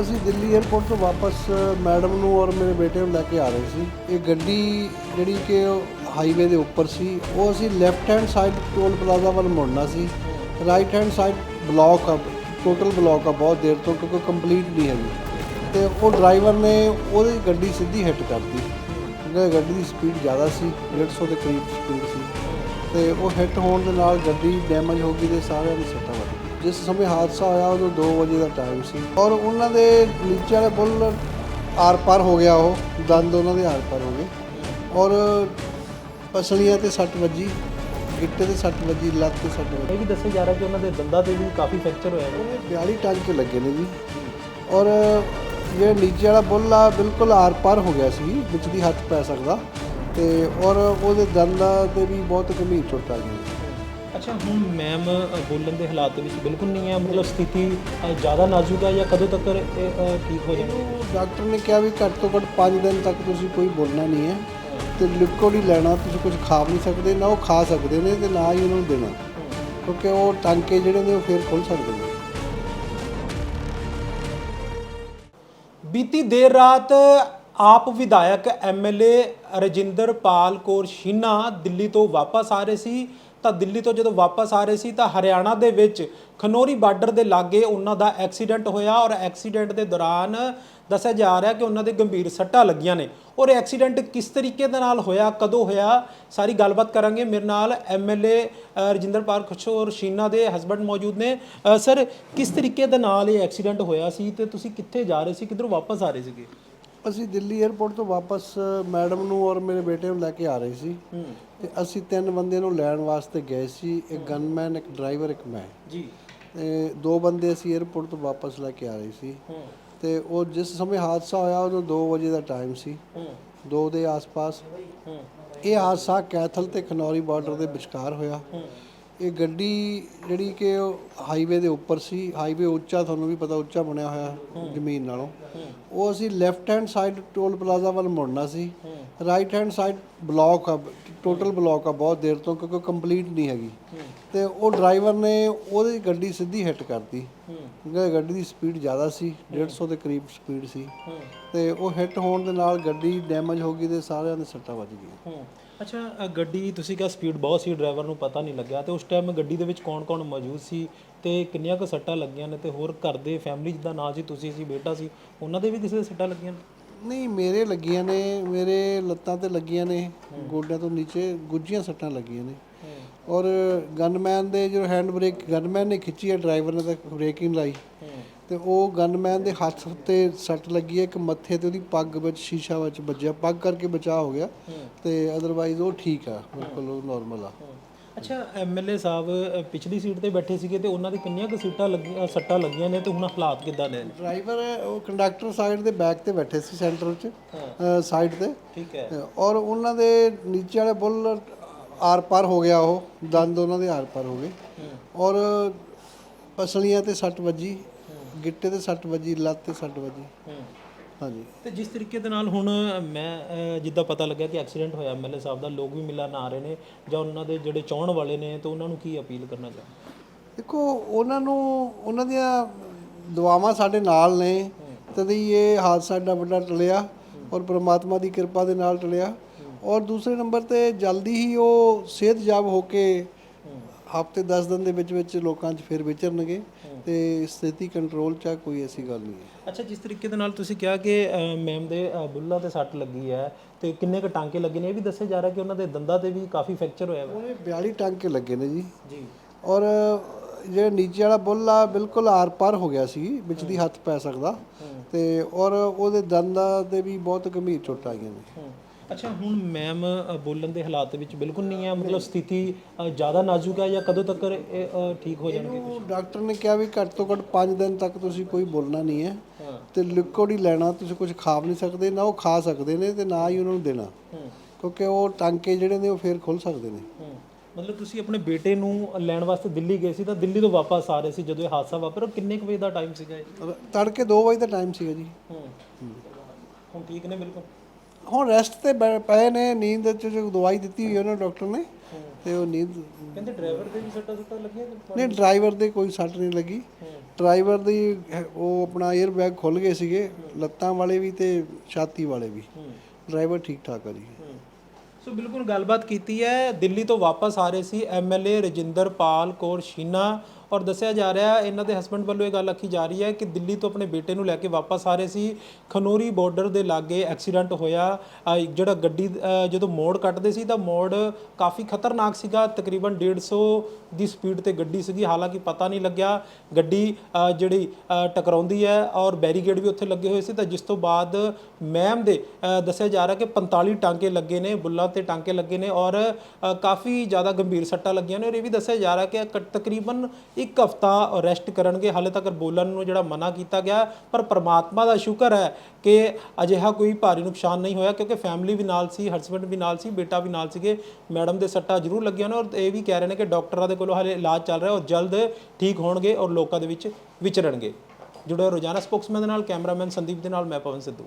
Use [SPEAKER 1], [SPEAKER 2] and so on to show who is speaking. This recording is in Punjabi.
[SPEAKER 1] ਅਸੀਂ ਦਿੱਲੀ 에ਅਰਪੋਰਟ ਤੋਂ ਵਾਪਸ ਮੈਡਮ ਨੂੰ ਔਰ ਮੇਰੇ ਬੇਟੇ ਨੂੰ ਲੈ ਕੇ ਆ ਰਹੇ ਸੀ। ਇਹ ਗੱਡੀ ਜਿਹੜੀ ਕਿ ਹਾਈਵੇ ਦੇ ਉੱਪਰ ਸੀ, ਉਹ ਅਸੀਂ left hand side toll plaza ਵੱਲ ਮੁੜਨਾ ਸੀ। ਰਾਈਟ ਹੈਂਡ ਸਾਈਡ ਬਲੌਕ ਆ ਟੋਟਲ ਬਲੌਕ ਆ ਬਹੁਤ ਦੇਰ ਤੋਂ, ਕਿਉਂਕਿ ਕੰਪਲੀਟ ਨਹੀਂ ਹੈਗੀ। ਤੇ ਉਹ ਡਰਾਈਵਰ ਨੇ ਉਹਦੀ ਗੱਡੀ ਸਿੱਧੀ ਹਿੱਟ ਕਰਤੀ ਕਿਉਂਕਿ ਗੱਡੀ ਦੀ ਸਪੀਡ ਜ਼ਿਆਦਾ ਸੀ 150 ਦੇ ਕਰੀਬ ਸਪੀਡ ਸੀ। ਤੇ ਉਹ ਹਿੱਟ ਹੋਣ ਦੇ ਨਾਲ ਗੱਡੀ ਡੈਮੇਜ ਹੋ ਗਈ ਤੇ ਸਾਰਿਆਂ ਨੂੰ ਸੱਟਾਂ ਵੱਜ ਗਈਆਂ ਜਿਸ ਸਮੇਂ ਹਾਦਸਾ ਹੋਇਆ ਉਦੋਂ 2 ਵਜੇ ਦਾ ਟਾਈਮ ਸੀ। ਔਰ ਉਹਨਾਂ ਦੇ ਨੀਚੇ ਵਾਲੇ ਬੁੱਲ ਆਰ ਪਾਰ ਹੋ ਗਿਆ ਉਹ। ਦੰਦ ਉਹਨਾਂ ਦੇ ਆਰ ਪਾਰ ਹੋ ਗਏ। ਔਰ ਪਸਲੀਆਂ ਤੇ ਸੱਟ ਵੱਜੀ ਗਿੱਟੇ ਤੇ ਸੱਟ ਵੱਜੀ ਲੱਤ ਤੇ ਸੱਟ ਵੱਜੀ।
[SPEAKER 2] ਇਹ ਵੀ ਦੱਸਿਆ ਜਾ ਰਿਹਾ ਕਿ ਉਹਨਾਂ ਦੇ ਦੰਦਾਂ ਤੇ ਵੀ ਕਾਫੀ ਫ੍ਰੈਕਚਰ ਹੋਇਆ ਹੈ
[SPEAKER 1] ਉਹਨੇ 42 ਟਾਂਕੇ ਲੱਗੇ ਨੇ ਜੀ। ਔਰ ਜਿਹੜਾ ਨੀਚੇ ਵਾਲਾ ਬੁੱਲ ਆ ਬਿਲਕੁਲ ਆਰ ਪਾਰ ਹੋ ਗਿਆ ਸੀ ਵਿੱਚ ਦੀ ਹੱਥ ਪੈ ਸਕਦਾ। ਤੇ ਔਰ ਉਹਦੇ ਦੰਦਾਂ ਤੇ ਵੀ ਬਹੁਤ ਗੰਭੀਰ ਚੋਟ ਆ ਗਈ।
[SPEAKER 2] ਅੱਛਾ ਹੁਣ ਮੈਮ ਬੋਲਣ ਦੇ ਹਾਲਾਤ ਦੇ ਵਿੱਚ ਬਿਲਕੁਲ ਨਹੀਂ ਹੈ। ਮਤਲਬ ਸਥਿਤੀ ਜ਼ਿਆਦਾ ਨਾਜ਼ੁਕ ਹੈ ਜਾਂ ਕਦੋਂ ਤੱਕ ਠੀਕ ਹੋ
[SPEAKER 1] ਇਹਨੂੰ ਡਾਕਟਰ ਨੇ ਕਿਹਾ ਵੀ ਘੱਟ ਤੋਂ ਘੱਟ 5 ਦਿਨ ਤੱਕ ਤੁਸੀਂ ਕੋਈ ਬੋਲਣਾ ਨਹੀਂ ਹੈ ਤੇ ਲਿਕੁਇਡ ਹੀ ਲੈਣਾ ਤੁਸੀਂ ਕੁਝ ਖਾ ਵੀ ਨਹੀਂ ਸਕਦੇ ਨਾ ਉਹ ਖਾ ਸਕਦੇ ਨੇ ਤੇ ਨਾ ਹੀ ਉਹਨਾਂ ਨੂੰ ਦੇਣਾ। ਕਿਉਂਕਿ ਉਹ ਟਾਂਕੇ ਜਿਹੜੇ ਨੇ ਉਹ ਫੇਰ ਖੁੱਲ ਸਕਦੇ ਨੇ।
[SPEAKER 2] ਬੀਤੀ ਦੇਰ ਰਾਤ ਆਪ ਵਿਧਾਇਕ ਐਮਐਲਏ ਰਜਿੰਦਰ ਪਾਲ ਕੌਰ ਸ਼ੀਨਾ ਦਿੱਲੀ ਤੋਂ ਵਾਪਸ ਆ ਰਹੇ ਸੀ। ਤਾਂ ਦਿੱਲੀ ਤੋਂ ਜਦੋਂ ਵਾਪਸ ਆ ਰਹੇ ਸੀ ਤਾਂ ਹਰਿਆਣਾ ਦੇ ਵਿੱਚ ਖਨੋਰੀ ਬਾਰਡਰ ਦੇ ਲਾਗੇ ਉਹਨਾਂ ਦਾ ਐਕਸੀਡੈਂਟ ਹੋਇਆ ਔਰ ਐਕਸੀਡੈਂਟ ਦੇ ਦੌਰਾਨ ਦੱਸਿਆ ਜਾ ਰਿਹਾ ਕਿ ਉਹਨਾਂ ਦੇ ਗੰਭੀਰ ਸੱਟਾਂ ਲੱਗੀਆਂ ਨੇ। ਔਰ ਐਕਸੀਡੈਂਟ ਕਿਸ ਤਰੀਕੇ ਦੇ ਨਾਲ ਹੋਇਆ ਕਦੋਂ ਹੋਇਆ ਸਾਰੀ ਗੱਲਬਾਤ ਕਰਾਂਗੇ। ਮੇਰੇ ਨਾਲ ਐਮਐਲਏ ਰਜਿੰਦਰ ਪਾਲ ਖੁਸ਼ੋਰ ਸ਼ੀਨਾ ਦੇ ਹਸਬੰਡ ਮੌਜੂਦ ਨੇ। ਸਰ ਕਿਸ ਤਰੀਕੇ ਦੇ ਨਾਲ ਇਹ ਐਕਸੀਡੈਂਟ ਹੋਇਆ ਸੀ ਤੇ ਤੁਸੀਂ ਕਿੱਥੇ ਜਾ ਰਹੇ ਸੀ ਕਿੱਧਰੋਂ ਵਾਪਸ ਆ ਰਹੇ ਸੀਗੇ?
[SPEAKER 1] ਅਸੀਂ ਦਿੱਲੀ 에ਅਰਪੋਰਟ ਤੋਂ ਵਾਪਸ ਮੈਡਮ ਨੂੰ ਔਰ ਮੇਰੇ ਬੇਟੇ ਨੂੰ ਲੈ ਕੇ ਆ ਰਹੇ ਸੀ। ਤੇ ਅਸੀਂ ਤਿੰਨ ਬੰਦੇ ਨੂੰ ਲੈਣ ਵਾਸਤੇ ਗਏ ਸੀ ਇੱਕ ਗਨਮੈਨ ਇੱਕ ਡਰਾਈਵਰ ਇੱਕ ਮੈਂ।
[SPEAKER 2] ਜੀ।
[SPEAKER 1] ਤੇ ਦੋ ਬੰਦੇ ਅਸੀਂ 에ਅਰਪੋਰਟ ਤੋਂ ਵਾਪਸ ਲੈ ਕੇ ਆ ਰਹੇ ਸੀ। ਤੇ ਉਹ ਜਿਸ ਸਮੇਂ ਹਾਦਸਾ ਹੋਇਆ ਉਦੋਂ 2 ਵਜੇ ਦਾ ਟਾਈਮ ਸੀ। 2 ਦੇ ਆਸ-ਪਾਸ। ਇਹ ਹਾਦਸਾ ਕੈਥਲ ਤੇ ਖਨੌਰੀ ਬਾਰਡਰ ਦੇ ਵਿਚਕਾਰ ਹੋਇਆ। ਇਹ ਗੱਡੀ ਜਿਹੜੀ ਕਿ ਹਾਈਵੇ ਦੇ ਉੱਪਰ ਸੀ ਹਾਈਵੇ ਉੱਚਾ ਤੁਹਾਨੂੰ ਵੀ ਪਤਾ ਉੱਚਾ ਬਣਿਆ ਹੋਇਆ ਜ਼ਮੀਨ ਨਾਲੋਂ। ਉਹ ਅਸੀਂ left hand side toll plaza ਵੱਲ ਮੁੜਨਾ ਸੀ। ਰਾਈਟ ਹੈਂਡ ਸਾਈਡ ਬਲੌਕ ਆ ਟੋਟਲ ਬਲੌਕ ਆ ਬਹੁਤ ਦੇਰ ਤੋਂ ਕਿਉਂਕਿ ਕੰਪਲੀਟ ਨਹੀਂ ਹੈਗੀ। ਤੇ ਉਹ ਡਰਾਈਵਰ ਨੇ ਉਹਦੀ ਗੱਡੀ ਸਿੱਧੀ ਹਿੱਟ ਕਰਤੀ। ਕਿਉਂਕਿ ਗੱਡੀ ਦੀ ਸਪੀਡ ਜ਼ਿਆਦਾ ਸੀ 150 ਦੇ ਕਰੀਬ ਸਪੀਡ ਸੀ। ਤੇ ਉਹ ਹਿੱਟ ਹੋਣ ਦੇ ਨਾਲ ਗੱਡੀ ਡੈਮੇਜ ਹੋ ਗਈ ਤੇ ਸਾਰਿਆਂ ਦੇ ਸੱਟਾਂ ਵੱਜ ਗਈਆਂ।
[SPEAKER 2] ਅੱਛਾ ਅ, ਗੱਡੀ ਤੁਸੀਂ ਕਿਹਾ ਸਪੀਡ ਬਹੁਤ ਸੀ ਡਰਾਈਵਰ ਨੂੰ ਪਤਾ ਨਹੀਂ ਲੱਗਿਆ ਤੇ ਉਸ ਟਾਈਮ ਗੱਡੀ ਦੇ ਵਿੱਚ ਕੌਣ-ਕੌਣ ਮੌਜੂਦ ਸੀ ਤੇ ਕਿੰਨੀਆਂ ਕੁ ਸੱਟਾਂ ਲੱਗੀਆਂ ਨੇ ਤੇ ਹੋਰ ਘਰ ਦੇ ਫੈਮਿਲੀ ਜਿੱਦਾਂ ਨਾਲ ਸੀ ਤੁਸੀਂ ਸੀ ਬੇਟਾ ਸੀ ਉਹਨਾਂ ਦੇ ਵੀ ਕਿਸੇ ਦੇ ਸੱਟਾਂ ਲੱਗੀਆਂ ਨੇ?
[SPEAKER 1] ਨਹੀਂ ਮੇਰੇ ਲੱਗੀਆਂ ਨੇ ਮੇਰੇ ਲੱਤਾਂ ਤੇ ਲੱਗੀਆਂ ਨੇ ਗੋਡਿਆਂ ਤੋਂ ਨੀਚੇ ਗੁੱਜੀਆਂ ਸੱਟਾਂ ਲੱਗੀਆਂ ਨੇ। ਔਰ ਗਨਮੈਨ ਦੇ ਜੋ ਹੈਂਡ ਬ੍ਰੇਕ ਗਨਮੈਨ ਨੇ ਖਿੱਚੀ ਹੈ ਡਰਾਈਵਰ ਨੇ ਤਾਂ ਬ੍ਰੇਕ ਹੀ। ਨਹੀਂ ਲਾਈ ਤੇ ਉਹ ਗਨਮੈਨ ਦੇ ਹੱਥ ਤੇ ਸੱਟ ਲੱਗੀ ਹੈ ਇੱਕ ਮੱਥੇ ਤੇ ਉਹਦੀ ਪੱਗ ਵਿੱਚ ਸ਼ੀਸ਼ਾ ਵਿੱਚ ਵੱਜਿਆ। ਪੱਗ ਕਰਕੇ ਬਚਾਅ ਹੋ ਗਿਆ ਤੇ ਅਦਰਵਾਈਜ਼ ਉਹ ਠੀਕ ਆ ਬਿਲਕੁਲ ਉਹ ਨਾਰਮਲ ਆ।
[SPEAKER 2] ਅੱਛਾ ਐਮਐਲਏ ਸਾਹਿਬ ਪਿਛਲੀ ਸੀਟ ਤੇ ਬੈਠੇ ਸੀਗੇ ਤੇ ਉਹਨਾਂ ਦੀ ਕਿੰਨੀਆਂ ਕੁ ਸੀਟਾਂ ਲੱਗੀਆਂ ਸੱਟਾਂ ਲੱਗੀਆਂ ਨੇ ਤੇ ਹੁਣ ਹਾਲਾਤ ਕਿੱਦਾਂ ਨੇ?
[SPEAKER 1] ਡਰਾਈਵਰ ਉਹ ਕੰਡਕਟਰ ਸਾਈਡ ਦੇ ਬੈਕ ਤੇ ਬੈਠੇ ਸੀ ਸੈਂਟਰ 'ਚ ਸਾਈਡ ਤੇ।
[SPEAKER 2] ਠੀਕ ਹੈ।
[SPEAKER 1] ਔਰ ਉਹਨਾਂ ਦੇ ਨੀਚੇ ਵਾਲੇ ਬੁੱਲ ਆਰ ਪਾਰ ਹੋ ਗਿਆ ਉਹ ਦੰਦ ਉਹਨਾਂ ਦੇ ਆਰ ਪਾਰ ਹੋ ਗਏ। ਔਰ ਪਸਲੀਆਂ ਤੇ ਸੱਟ ਵੱਜੀ। ਗਿੱਟੇ ਤੇ ਸੱਟ ਵੱਜੀ ਲੱਤ ਤੇ ਸੱਟ ਵੱਜੀ। ਹਾਂਜੀ।
[SPEAKER 2] ਤੇ ਜਿਸ ਤਰੀਕੇ ਦੇ ਨਾਲ ਹੁਣ ਮੈਂ ਜਿੱਦਾਂ ਪਤਾ ਲੱਗਿਆ ਕਿ ਐਕਸੀਡੈਂਟ ਹੋਇਆ ਐਮਐਲਏ ਸਾਹਿਬ ਦਾ ਲੋਕ ਵੀ ਮਿਲਣ ਆ ਰਹੇ ਨੇ ਜਾਂ ਉਹਨਾਂ ਦੇ ਜਿਹੜੇ ਚਾਹਣ ਵਾਲੇ ਨੇ ਤੇ ਉਹਨਾਂ ਨੂੰ ਕੀ ਅਪੀਲ ਕਰਨਾ ਚਾਹੁੰਦੇ
[SPEAKER 1] ਦੇਖੋ ਉਹਨਾਂ ਨੂੰ ਉਹਨਾਂ ਦੀਆਂ ਦੁਆਵਾਂ ਸਾਡੇ ਨਾਲ ਨੇ ਤਦੇ ਹੀ ਇਹ ਹਾਦਸਾ ਏਡਾ ਵੱਡਾ ਟਲਿਆ ਔਰ ਪ੍ਰਮਾਤਮਾ ਦੀ ਕਿਰਪਾ ਦੇ ਨਾਲ ਟਲਿਆ। ਔਰ ਦੂਸਰੇ ਨੰਬਰ ਤੇ ਜਲਦੀ ਹੀ ਉਹ ਸਿਹਤਯਾਬ ਹੋ ਕੇ ਹਫ਼ਤੇ 10 ਦਿਨ ਦੇ ਵਿੱਚ ਵਿੱਚ ਲੋਕਾਂ 'ਚ ਫਿਰ ਵਿਚਰਨਗੇ। ਤੇ ਸਥਿਤੀ ਕੰਟਰੋਲ 'ਚ ਆ ਕੋਈ ਐਸੀ ਗੱਲ ਨਹੀਂ ਹੈ।
[SPEAKER 2] ਅੱਛਾ ਜਿਸ ਤਰੀਕੇ ਦੇ ਨਾਲ ਤੁਸੀਂ ਕਿਹਾ ਕਿ ਮੈਮ ਦੇ ਅ, ਬੁੱਲਾਂ ਤੇ ਸੱਟ ਲੱਗੀ ਹੈ ਤੇ ਕਿੰਨੇ ਕ ਟਾਂਕੇ ਲੱਗੇ ਨੇ ਇਹ ਵੀ ਦੱਸਿਆ ਜਾ ਰਿਹਾ ਕਿ ਉਹਨਾਂ ਦੇ ਦੰਦਾਂ ਤੇ ਵੀ ਕਾਫੀ ਫ੍ਰੈਕਚਰ ਹੋਇਆ ਹੈ
[SPEAKER 1] ਉਹਨੇ 42 ਟਾਂਕੇ ਲੱਗੇ ਨੇ ਜੀ।
[SPEAKER 2] ਜੀ।
[SPEAKER 1] ਔਰ ਜਿਹੜਾ ਨੀਚੇ ਵਾਲਾ ਬੁੱਲ ਆ ਬਿਲਕੁਲ ਆਰ ਪਾਰ ਹੋ ਗਿਆ ਸੀ ਵਿੱਚ ਦੀ ਹੱਥ ਪੈ ਸਕਦਾ ਤੇ ਔਰ ਉਹਦੇ ਦੰਦਾਂ ਤੇ ਵੀ ਬਹੁਤ ਗੰਭੀਰ ਚੋਟਾਂ ਆਈਆਂ ਨੇ।
[SPEAKER 2] ਅੱਛਾ ਹੁਣ ਮੈਮ ਬੋਲਣ ਦੇ ਹਾਲਾਤ ਵਿੱਚ ਬਿਲਕੁਲ ਨਹੀਂ ਹੈ ਮਤਲਬ ਸਥਿਤੀ ਅ, ਜ਼ਿਆਦਾ ਨਾਜ਼ੁਕ ਹੈ ਜਾਂ ਕਦੋਂ ਤੱਕ ਇਹ ਅ, ਠੀਕ ਹੋ ਜਾਣਗੇ
[SPEAKER 1] ਉਹ ਡਾਕਟਰ ਨੇ ਕਿਹਾ ਵੀ ਘੱਟ ਤੋਂ ਘੱਟ 5 ਦਿਨ ਤੱਕ ਤੁਸੀਂ ਕੋਈ ਬੋਲਣਾ ਨਹੀਂ ਹੈ। ਤੇ ਲਿਕੁਇਡ ਹੀ ਲੈਣਾ ਤੁਸੀਂ ਕੁਝ ਖਾ ਵੀ ਨਹੀਂ ਸਕਦੇ ਨਾ ਉਹ ਖਾ ਸਕਦੇ ਨੇ ਤੇ ਨਾ ਹੀ ਉਹਨਾਂ ਨੂੰ ਦੇਣਾ। ਕਿਉਂਕਿ ਉਹ ਟਾਂਕੇ ਜਿਹੜੇ ਨੇ ਉਹ ਫੇਰ ਖੁੱਲ ਸਕਦੇ ਨੇ।
[SPEAKER 2] ਮਤਲਬ ਤੁਸੀਂ ਆਪਣੇ ਬੇਟੇ ਨੂੰ ਲੈਣ ਵਾਸਤੇ ਦਿੱਲੀ ਗਏ ਸੀ ਤਾਂ ਦਿੱਲੀ ਤੋਂ ਵਾਪਸ ਆ ਰਹੇ ਸੀ ਜਦੋਂ ਇਹ ਹਾਦਸਾ ਵਾਪਰਿਆ ਕਿੰਨੇ ਕੁ ਵਜੇ ਦਾ ਟਾਈਮ ਸੀਗਾ ਇਹ?
[SPEAKER 1] ਤੜਕੇ 2 ਵਜੇ ਦਾ ਟਾਈਮ ਸੀਗਾ ਜੀ।
[SPEAKER 2] ਹੂੰ। ਹੁਣ ਠੀਕ ਨੇ ਬਿਲਕੁਲ?
[SPEAKER 1] ਹੁਣ ਰੈਸਟ ਤੇ ਬੈ- ਪਏ ਨੇ ਨੀਂਦ ਚ ਜੋ ਦਵਾਈ ਦਿੱਤੀ ਹੋਈ ਉਹਨਾਂ ਡਾਕਟਰ ਨੇ ਤੇ ਉਹ ਨੀਂਦ
[SPEAKER 2] ਕਹਿੰਦੇ ਡਰਾਈਵਰ ਦੇ ਵੀ ਸੱਟਾਂ ਸੁੱਟਾਂ ਲੱਗੀਆਂ ਨੇ?
[SPEAKER 1] ਨਹੀਂ ਡਰਾਈਵਰ ਦੇ ਕੋਈ ਸੱਟ ਨਹੀਂ ਲੱਗੀ। ਡਰਾਈਵਰ ਦੀ ਹੈ- ਉਹ ਆਪਣਾ 에ਅਰ ਬੈਗ ਖੁੱਲ ਗਏ ਸੀਗੇ ਲੱਤਾਂ ਵਾਲੇ ਵੀ ਤੇ ਛਾਤੀ ਵਾਲੇ ਵੀ। ਡਰਾਈਵਰ ਠੀਕ ਠਾਕ ਆ ਜੀ।
[SPEAKER 2] ਸੋ ਬਿਲਕੁਲ ਗੱਲਬਾਤ ਕੀਤੀ ਹੈ ਦਿੱਲੀ ਤੋਂ ਵਾਪਸ ਆ ਰਹੇ ਸੀ ਐਮਐਲਏ ਰਜਿੰਦਰ ਪਾਲ ਕੌਰ ਸ਼ੀਨਾ। ਔਰ ਦੱਸਿਆ ਜਾ ਰਿਹਾ ਹੈ, ਇਹਨਾਂ ਦੇ ਹਸਬੰਡ ਵੱਲੋਂ ਇਹ ਗੱਲ ਆਖੀ ਜਾ ਰਹੀ ਹੈ ਕਿ ਦਿੱਲੀ ਤੋਂ ਆਪਣੇ ਬੇਟੇ ਨੂੰ ਲੈ ਕੇ ਵਾਪਸ ਆ ਰਹੇ ਸੀ। ਖਨੋਰੀ ਬਾਰਡਰ ਦੇ ਲਾਗੇ ਐਕਸੀਡੈਂਟ ਹੋਇਆ। ਜਿਹੜਾ ਗੱਡੀ ਜਦੋਂ ਮੋੜ ਕੱਟਦੇ ਸੀ ਤਾਂ ਮੋੜ ਕਾਫੀ ਖਤਰਨਾਕ ਸੀਗਾ। ਤਕਰੀਬਨ 150 ਦੀ ਸਪੀਡ ਤੇ ਗੱਡੀ ਸੀਗੀ। ਹਾਲਾਂਕਿ ਪਤਾ ਨਹੀਂ ਲੱਗਿਆ। ਗੱਡੀ ਜਿਹੜੀ ਟਕਰਾਉਂਦੀ ਹੈ ਔਰ ਬੈਰੀਗੇਡ ਵੀ ਉੱਥੇ ਲੱਗੇ ਹੋਏ ਸੀ। ਤਾਂ ਜਿਸ ਤੋਂ ਬਾਅਦ ਮੈਮ ਦੇ ਦੱਸਿਆ ਜਾ ਰਿਹਾ ਕਿ 45 ਟਾਂਕੇ ਲੱਗੇ ਨੇ, ਬੁੱਲਾਂ ਤੇ ਟਾਂਕੇ ਲੱਗੇ ਨੇ ਔਰ ਕਾਫੀ ਜ਼ਿਆਦਾ ਗੰਭੀਰ ਸੱਟਾਂ ਲੱਗੀਆਂ ਨੇ। ਔਰ ਇਹ ਵੀ ਦੱਸਿਆ ਜਾ ਰਿਹਾ ਕਿ ਕ- ਤਕਰੀਬਨ ਇੱਕ ਹਫਤਾ ਰੈਸਟ ਕਰਨਗੇ। ਹਾਲੇ ਤੱਕ ਬੋਲਣ ਨੂੰ ਜਿਹੜਾ ਮਨਾ ਕੀਤਾ ਗਿਆ, ਪਰ ਪ੍ਰਮਾਤਮਾ ਦਾ ਸ਼ੁਕਰ ਹੈ ਕਿ ਅਜਿਹਾ ਕੋਈ ਭਾਰੀ ਨੁਕਸਾਨ ਨਹੀਂ ਹੋਇਆ, ਕਿਉਂਕਿ ਫੈਮਿਲੀ ਵੀ ਨਾਲ ਸੀ ਹਸਬੰਡ ਵੀ ਨਾਲ ਸੀ, ਬੇਟਾ ਵੀ ਨਾਲ ਸੀਗੇ। ਮੈਡਮ ਦੇ ਸੱਟਾਂ ਜ਼ਰੂਰ ਲੱਗੀਆਂ ਨੇ ਔਰ ਇਹ ਵੀ ਕਹਿ ਰਹੇ ਨੇ ਕਿ ਡਾਕਟਰਾਂ ਦੇ ਕੋਲੋਂ ਹਾਲੇ ਇਲਾਜ ਚੱਲ ਰਿਹਾ ਔਰ ਜਲਦ ਠੀਕ ਹੋਣਗੇ ਔਰ ਲੋਕਾਂ ਦੇ ਵਿੱਚ ਵਿਚਰਨਗੇ। ਜੁੜੇ ਰੋਜ਼ਾਨਾ ਸਪੋਕਸਮੈਨ ਦੇ ਨਾਲ ਕੈਮਰਾਮੈਨ ਸੰਦੀਪ ਦੇ ਨਾਲ, ਮੈਂ ਪਵਨ ਸਿੱਧੂ।